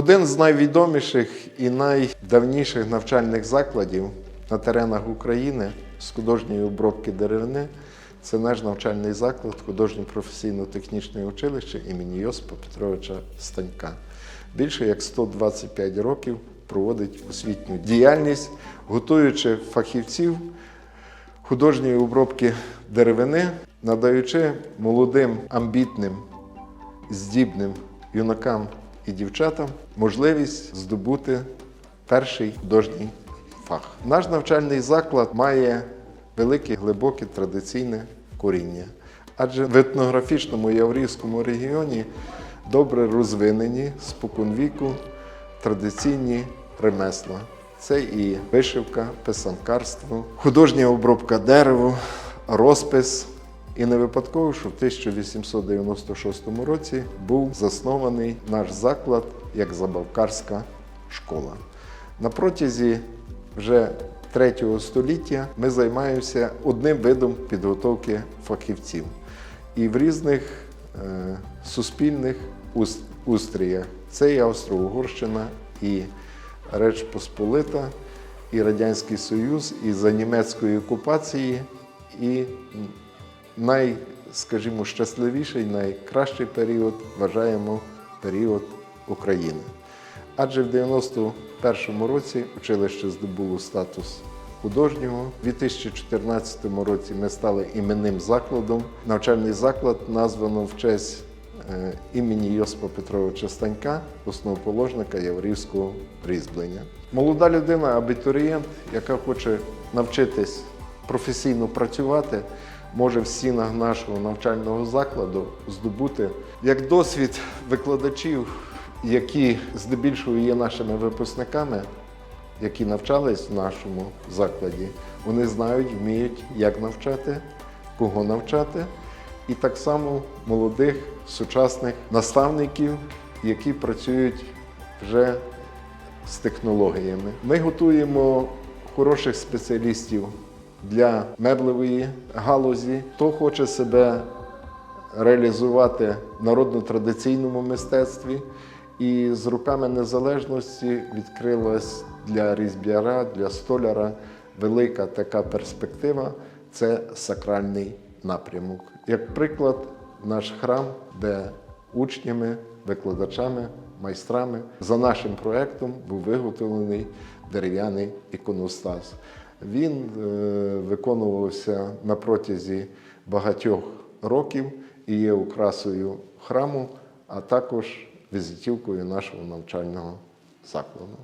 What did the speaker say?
Один з найвідоміших і найдавніших навчальних закладів на теренах України з художньої обробки деревини це наш навчальний заклад художньо-професійно-технічне училище імені Йосипа Петровича Станька. Більше як 125 років проводить освітню діяльність, готуючи фахівців художньої обробки деревини, надаючи молодим, амбітним, здібним юнакам і дівчатам можливість здобути перший художній фах. Наш навчальний заклад має велике, глибоке традиційне коріння, адже в етнографічному Яврівському регіоні добре розвинені споконвіку традиційні ремесла. Це і вишивка, писанкарство, художня обробка дерева, розпис. І не випадково, що в 1896 році був заснований наш заклад як забавкарська школа. На протязі вже третього століття ми займаємося одним видом підготовки фахівців. І в різних е, суспільних устріях це і Австро-Угорщина, і Реч Посполита, і Радянський Союз, і за німецької окупації, і най, скажімо, щасливіший, найкращий період вважаємо період України. Адже в 91-му році училище здобуло статус художнього. У 2014 році ми стали іменним закладом. Навчальний заклад названо в честь е, імені Йосипа Петровича Станька, основоположника Яврівського різьблення. Молода людина, абітурієнт, яка хоче навчитись професійно працювати, може в стінах нашого навчального закладу здобути як досвід викладачів, які здебільшого є нашими випускниками, які навчались в нашому закладі. Вони знають, вміють, як навчати, кого навчати, і так само молодих сучасних наставників, які працюють вже з технологіями. Ми готуємо хороших спеціалістів для меблевої галузі. Хто хоче себе реалізувати в народно-традиційному мистецтві. І з руками незалежності відкрилась для різьбяра, для столяра велика така перспектива це сакральний напрямок. Як приклад, наш храм, де учнями, викладачами, майстрами за нашим проектом був виготовлений дерев'яний іконостас. Він е, виконувався на протязі багатьох років і є украсою храму, а також візитівкою нашого навчального закладу.